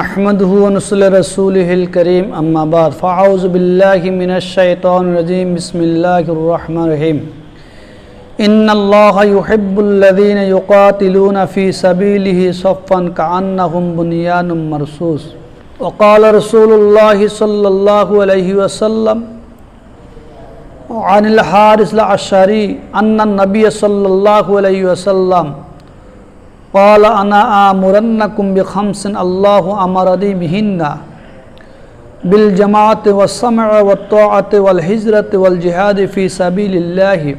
نحمده ونصلي رسوله الكريم أما بعد فأعوذ بالله من الشيطان الرجيم. بسم الله الرحمن الرحيم. إن الله يحب الذين يقاتلون في سبيله صفا كأنهم بنيان مرصوص. وقال رسول الله صلى الله عليه وسلم عن الحارث العشاري أن النبي صلى الله عليه وسلم قال أنا آمرنكم بخمس الله أمرني بهن بالجماعة والسمع والطاعة والهجرة والجهاد في سبيل الله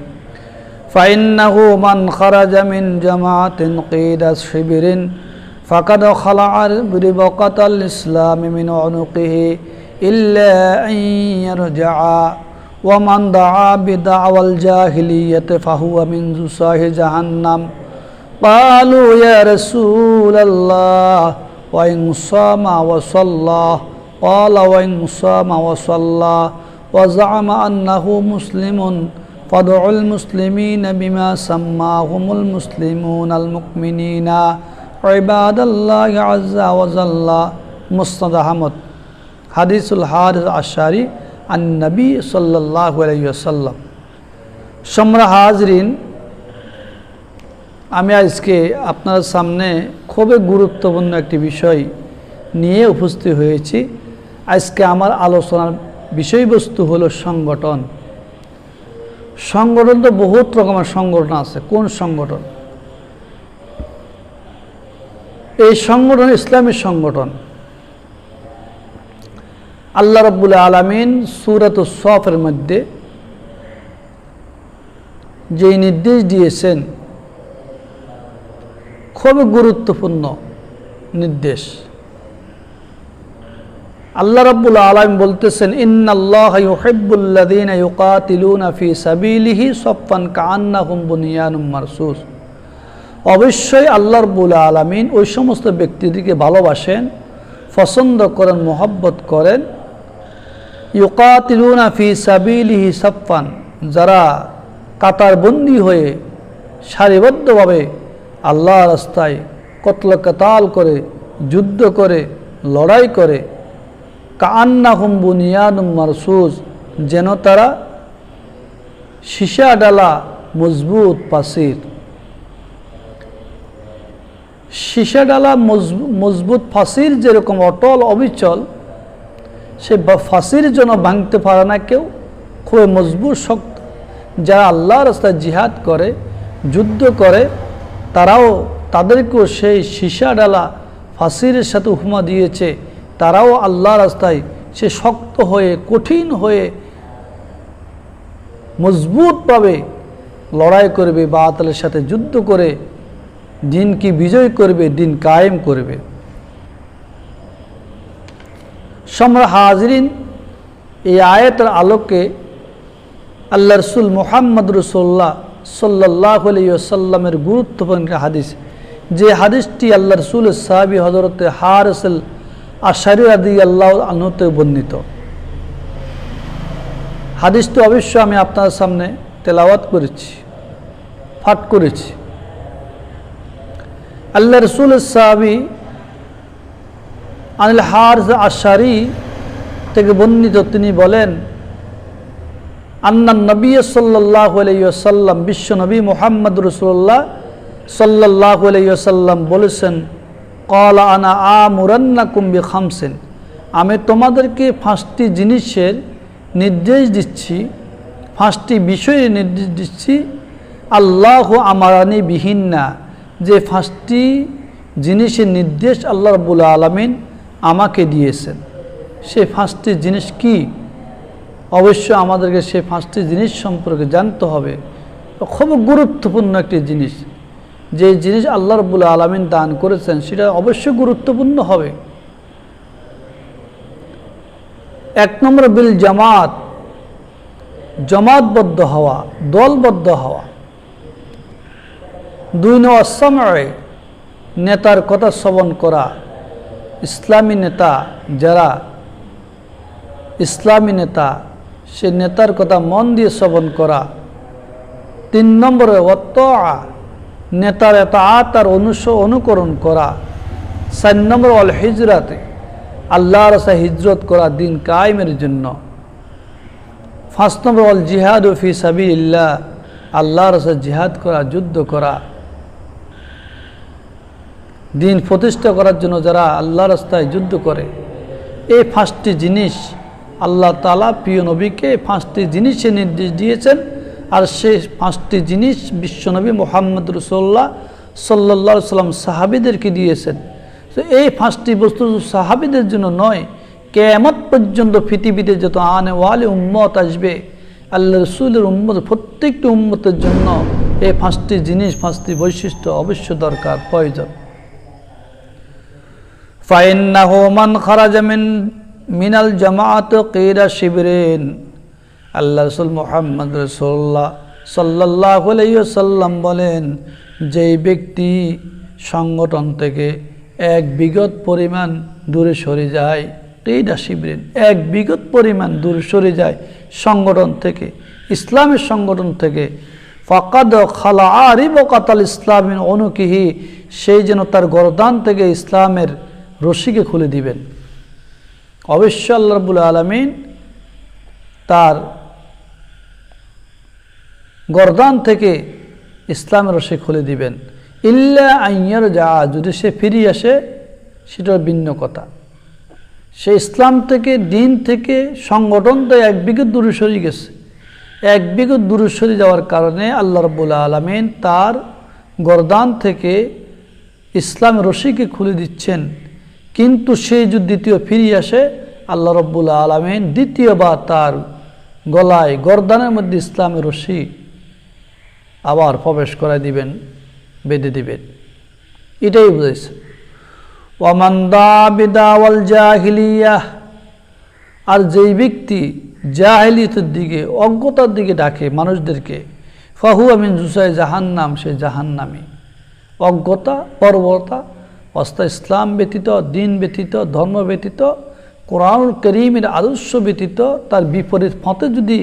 فإنه من خرج من جماعة قيد شبر فقد خلع بربقة الإسلام من عنقه إلا أن يرجع ومن دعا بدعوى الجاهلية فهو من زساه جهنم قالوا يا رسول الله وإن صام وصلى قال وإن صام وصلى وزعم أنه مسلم فادعوا المسلمين بما سماهم المسلمون المؤمنين عباد الله عز وجل مسند أحمد حديث الحارث الشاري عن النبي صلى الله عليه وسلم সম্রা হাজরিন আমি আজকে আপনার সামনে খুবই গুরুত্বপূর্ণ একটি বিষয় নিয়ে উপস্থিত হয়েছি। আজকে আমার আলোচনার বিষয়বস্তু হলো সংগঠন। সংগঠন তো বহুত রকমের সংগঠন আছে। কোন সংগঠন? এই সংগঠন ইসলামী সংগঠন। আল্লাহ রব্বুল আলমিন সুরাত সফের মধ্যে যেই নির্দেশ দিয়েছেন খুবই গুরুত্বপূর্ণ নির্দেশ। আল্লাহ রাব্বুল আলম বলতেছেন, ইন্নাল্লাহ ইউহিব্বুল্লাযীন ইউকাতিলুনা ফি সাবিলিহি সাফফান কাআন্নাহুম বুনিয়ানুম অবশ্যই আল্লাহ রাব্বুল আলামিন ওই সমস্ত ব্যক্তিদেরকে ভালোবাসেন, পছন্দ করেন, মোহব্বত করেন। ইউকাতিলুনা ফি সাবিলিহি সাফফান, যারা কাতারবন্দি হয়ে সারিবদ্ধভাবে আল্লাহ রাস্তায় কতল কাতাল করে, যুদ্ধ করে, লড়াই করে কান্না হুম বুনিয়ানুম মারসুস যেন তারা সীসা ডালা মজবুত পাসির। সীসা ডালা মজবুত ফাঁসির যেরকম অটল অবিচল, সে ফাঁসির জন্য ভাঙতে পারে না কেউ, খুবই মজবুত শক্ত। যারা আল্লাহ রাস্তায় জিহাদ করে, যুদ্ধ করে তারাও তাদেরকেও সেই সীসা ডালা ফাঁসির সাথে উপমা দিয়েছে। তারাও আল্লাহ রাস্তায় সে শক্ত হয়ে, কঠিন হয়ে মজবুতভাবে লড়াই করবে বা আতালের সাথে যুদ্ধ করে, দিনকে বিজয় করবে, দিন কায়েম করবে। সম্রা হাজরিন এই আয়তের আলোকে আল্লাহ রসুল মোহাম্মদ রসোল্লাহ সাল্লাহ আলিয়াল্লামের গুরুত্বপূর্ণ হাদিস। যে হাদিসটি আল্লাহ রসুল সাহাবি হজরত হারসল আশারি আদি আল্লাহ আনহতে বর্ণিত। হাদিসটি অবশ্য আমি আপনার সামনে তেলাওয়াত করেছি ফাট করেছি। আল্লাহ রসুল সাহাবি আনিল হারস আশারি থেকে বর্ণিত তিনি বলেন আন্না নবী সাল্লাহ আলাইসাল্লাম বিশ্ব নবী মোহাম্মদ রসুল্লাহ সাল্লাহ আলাইসাল্লাম বলেছেন কল আনা আ মুরান্না কুম্বি খামসেন আমি তোমাদেরকে পাঁচটি জিনিসের নির্দেশ দিচ্ছি, পাঁচটি বিষয়ে নির্দেশ দিচ্ছি। আল্লাহ আমারানি বিহীনা যে পাঁচটি জিনিসের নির্দেশ আল্লাহ রবুল আলমিন আমাকে দিয়েছেন। সে পাঁচটি জিনিস কি? অবশ্য আমাদেরকে সে পাঁচটি জিনিস সম্পর্কে জানতে হবে। খুব গুরুত্বপূর্ণ একটি জিনিস। যে জিনিস আল্লাহ রবুল্লা আলমিন দান করেছেন, সেটা অবশ্যই গুরুত্বপূর্ণ হবে। এক নম্বর বিল জামাত। জমাতবদ্ধ হওয়া, দলবদ্ধ হওয়া। দুই নম্বর সময় নেতার কথা শ্রবণ করা। ইসলামী নেতা যারা, ইসলামী নেতা সে নেতার কথা মন দিয়ে শ্রবণ করা। তিন নম্বরে অত নেতার এত আত আর অনুস, অনুকরণ করা। চার নম্বর অল হিজরাতে আল্লাহ রাস্তায় হিজরত করা দিন কায়েমের জন্য। পাঁচ নম্বর অল জিহাদ ফি সাবি ইল্লাহ আল্লাহ রাস্তায় জিহাদ করা, যুদ্ধ করা। দিন প্রতিষ্ঠা করার জন্য যারা আল্লাহ রাস্তায় যুদ্ধ করে। এই পাঁচটি জিনিস আল্লাহ তালা প্রিয় নবীকে পাঁচটি জিনিসে নির্দেশ দিয়েছেন। আর সেই পাঁচটি জিনিস বিশ্বনবী মোহাম্মদ রসোল্লা সাল্লা সাল্লাম সাহাবিদেরকে দিয়েছেন। তো এই পাঁচটি বস্তু সাহাবিদের জন্য নয় কেমত পর্যন্ত পৃথিবীতে যত আনে ওয়ালে উম্মত আসবে, আল্লাহ রসুলের উম্মত, প্রত্যেকটি উম্মতের জন্য এই পাঁচটি জিনিস, পাঁচটি বৈশিষ্ট্য অবশ্য দরকার, প্রয়োজন। ফাইন্না হোমান মিনাল জামাত কেরা শিবরেন। আল্লাহ রসুল মোহাম্মদ রসোল্লা সাল্লাহ সাল্লাম বলেন, যেই ব্যক্তি সংগঠন থেকে এক বিগত পরিমাণ দূরে সরে যায় কেইডা শিবরেন, এক বিগত পরিমাণ দূরে সরে যায় সংগঠন থেকে, ইসলামের সংগঠন থেকে, ফকাদ খালা আরি বকাতাল ইসলামের অনুকিহি সেই যেন তার গরদান থেকে ইসলামের রশিকে খুলে দিবেন। অবশ্য আল্লাহ রবুল আলমিন তার গরদান থেকে ইসলামের রশি খুলে দিবেন। ইল্লা আইয়ার যা যদি সে ফিরিয়ে আসে সেটার ভিন্ন কথা। সে ইসলাম থেকে, দিন থেকে, সংগঠন তো এক বিঘত দূরে সরে গেছে। এক বিঘত দূরে সরে যাওয়ার কারণে আল্লাহ রবুল্লা আলমিন তার গরদান থেকে ইসলাম রশিকে খুলে দিচ্ছেন। কিন্তু সে যদি দ্বিতীয় ফিরিয়ে আসে, আল্লাহ রব্বুল্লা আলমিন দ্বিতীয়বার তার গলায় গরদানের মধ্যে ইসলামের রশি আবার প্রবেশ করাই দিবেন, বেঁধে দিবেন। এটাই বুঝেছে ওয়ামান্দা বিদাওয়াল জাহিলিয়া, আর যেই ব্যক্তি জাহিলিয়তের দিকে, অজ্ঞতার দিকে ডাকে মানুষদেরকে ফাহু আমিন জুসাই জাহান্নাম, সে জাহান্নামি। অজ্ঞতা, পর্বতা অস্তা ইসলাম ব্যতীত, দিন ব্যতীত, ধর্ম ব্যতীত, কোরআনুল করিমের আদর্শ ব্যতীত, তার বিপরীত পথে যদি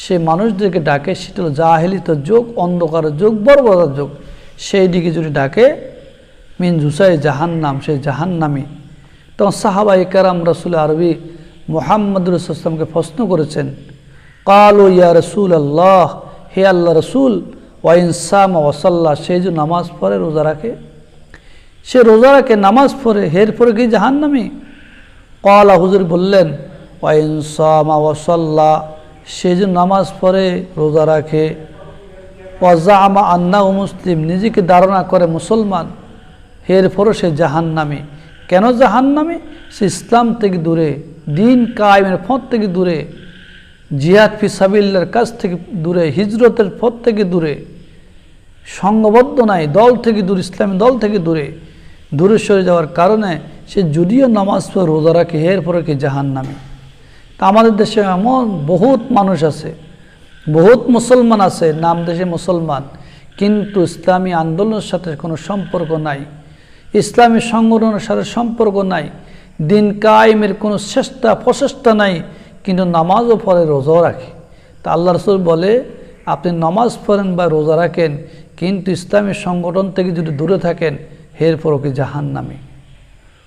সে মানুষদেরকে ডাকে, সেটা হলো জাহেলিত যোগ অন্ধকারের যোগ বর্বরতার যোগ। সেই দিকে যদি ডাকে, মিন ঝুসাই জাহান্নাম, সেই জাহান্নামি। তখন সাহাবাই কারাম রসুল আরবি মোহাম্মদ রসুলামকে প্রশ্ন করেছেন, কালো ইয়া রসুল আল্লাহ হে আল্লাহ রসুল ওয়াইনসাম ওয়াসাল্লাহ সেই যে নামাজ পড়ে, রোজা রাখে? সে রোজা রাখে, নামাজ পড়ে, হের পরে কি জাহান্নামি। কলা হুজুর বললেন ওয়াইনসামা ওয়াসাল্লাহ সে যে নামাজ পড়ে, রোজা রাখে। ওয়াজা আমা আন্না ও মুসলিম নিজেকে ধারণা করে মুসলমান। হের পরও সে জাহান্নামি। কেন জাহান্নামি? সে ইসলাম থেকে দূরে, দিন কায়েমের পথ থেকে দূরে, জিহাদ ফি সাবিল্লার কাছ থেকে দূরে, হিজরতের পথ থেকে দূরে সঙ্গবদ্ধ নাই, দল থেকে দূরে, ইসলামী দল থেকে দূরে। দূরে সরে যাওয়ার কারণে সে যদিও নামাজ পড়ে, রোজা রাখে এর পরে কি জাহান নামে তা আমাদের দেশে এমন বহুত মানুষ আছে, বহুত মুসলমান আছে, নাম দেশে মুসলমান, কিন্তু ইসলামী আন্দোলনের সাথে কোনো সম্পর্ক নাই, ইসলামী সংগঠনের সাথে সম্পর্ক নাই, দিন কায়েমের কোনো চেষ্টা, প্রচেষ্টা নাই, কিন্তু নামাজও পড়ে, রোজাও রাখে। তা আল্লাহ রসুল বলে, আপনি নামাজ পড়েন বা রোজা রাখেন, কিন্তু ইসলামী সংগঠন থেকে যদি দূরে থাকেন হের পরকে জাহান নামে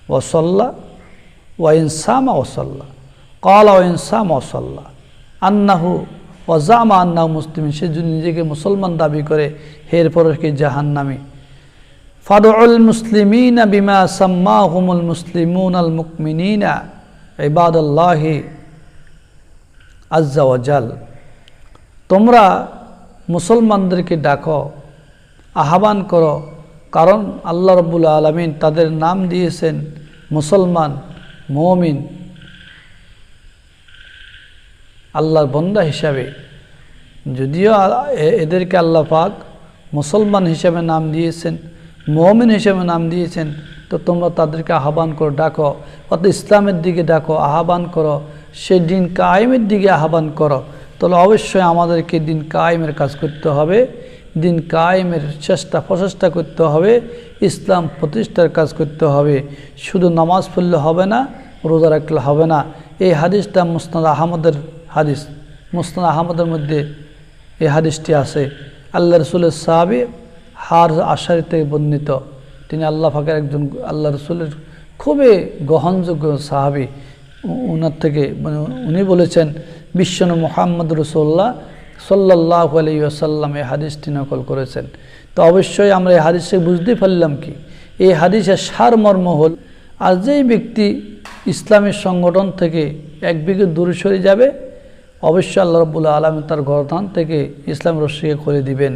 ওসল্লা ওয়াইনসামা ওসল্লা কলা ওয়াইনসাম ওসল্লা আন্নাহু ওজামা আন্নাহু মুসলিম সে যদি নিজেকে মুসলমান দাবি করে, হের পরকে জাহান নামে ফাদুল মুসলিমিনা বিমা সাম্মা হুমুল মুসলিমুন আল মুকমিনা ইবাদুল্লাহি আজ্জাওয়াজাল তোমরা মুসলমানদেরকে ডাকো, আহ্বান করো কারণ আল্লাহ রব্বুল আলমিন তাদের নাম দিয়েছেন মুসলমান, মমিন। আল্লাহর বন্দা হিসাবে। যদিও এদেরকে আল্লাহ পাক মুসলমান হিসাবে নাম দিয়েছেন, মমিন হিসেবে নাম দিয়েছেন, তো তোমরা তাদেরকে আহ্বান করো, ডাকো। অত ইসলামের দিকে ডাকো, আহ্বান করো। সেই দিন কায়েমের দিকে আহ্বান করো। তাহলে অবশ্যই আমাদেরকে দিন কায়েমের কাজ করতে হবে। দিন কায়েমের চেষ্টা প্রচেষ্টা করতে হবে, ইসলাম প্রতিষ্ঠার কাজ করতে হবে। শুধু নামাজ পড়লে হবে না, রোজা রাখলে হবে না। এই হাদিসটা মুস্তাদ আহমদের হাদিস। মুস্তাদ আহমদের মধ্যে এই হাদিসটি আছে। আল্লাহ রসুলের সাহাবি হার আশারি থেকে বর্ণিত। তিনি আল্লাহ ফাঁকের একজন, আল্লাহ রসুলের খুবই গ্রহণযোগ্য সাহাবি। ওনার থেকে মানে উনি বলেছেন বিশ্বনু মোহাম্মদ রসোল্লাহ সাল্লাহ আলাইসাল্লাম এই হাদিসটি নকল করেছেন। তো অবশ্যই আমরা এই হাদিসে বুঝতে পারলাম কি, এই হাদিসের সারমর্ম হল, আর যেই ব্যক্তি ইসলামী সংগঠন থেকে এক বিঘে দূরে সরে যাবে, অবশ্যই আল্লাহ রবুল্লা আলম তার গরদান থেকে ইসলাম রশ্মিকে খুলে দিবেন।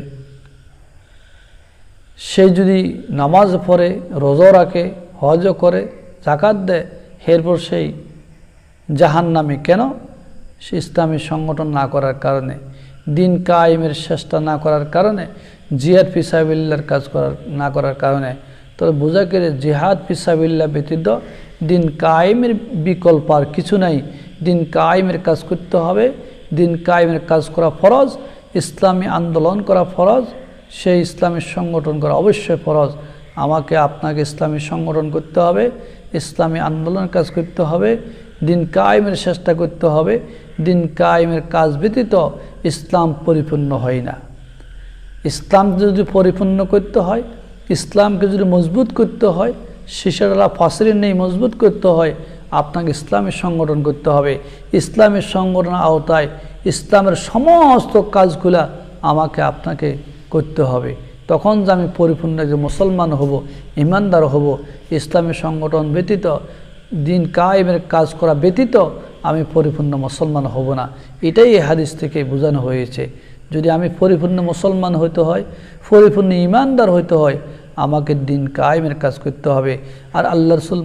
সে যদি নামাজ পড়ে, রোজা রাখে হজও করে জাকাত দেয়, এরপর সেই জাহান নামে কেন? সে ইসলামী সংগঠন না করার কারণে। দিন কায়েমের চেষ্টা না করার কারণে, জিহাদ ফিসাবিল্লার কাজ করার, না করার কারণে। তবে বোঝা গেলে জিহাদ ফিসাবিল্লা ব্যতীত দিন কায়েমের বিকল্প আর কিছু নাই। দিন কায়েমের কাজ করতে হবে, দিন কায়েমের কাজ করা ফরজ, ইসলামী আন্দোলন করা ফরজ, সেই ইসলামী সংগঠন করা অবশ্যই ফরজ। আমাকে আপনাকে ইসলামী সংগঠন করতে হবে, ইসলামী আন্দোলনের কাজ করতে হবে দিন কায়েমের চেষ্টা করতে হবে, দিন কায়েমের কাজ ব্যতীত ইসলাম পরিপূর্ণ হয় না। ইসলামকে যদি পরিপূর্ণ করতে হয়, ইসলামকে যদি মজবুত করতে হয় শিশারা ফসরিন নেই মজবুত করতে হয়, আপনাকে ইসলামের সংগঠন করতে হবে। ইসলামের সংগঠন আওতায় ইসলামের সমস্ত কাজগুলা আমাকে আপনাকে করতে হবে। তখন যে আমি পরিপূর্ণ একজন মুসলমান হব, ইমানদার হব ইসলামী সংগঠন ব্যতীত দিন কায়েমের কাজ করা ব্যতীত আমি পরিপূর্ণ মুসলমান হব না। এটাই এই হাদিস থেকে বোঝানো হয়েছে। যদি আমি পরিপূর্ণ মুসলমান হইতে হয়, পরিপূর্ণ ইমানদার হইতে হয়, আমাকে দিন কায়েমের কাজ করতে হবে। আর আল্লাহ রসুল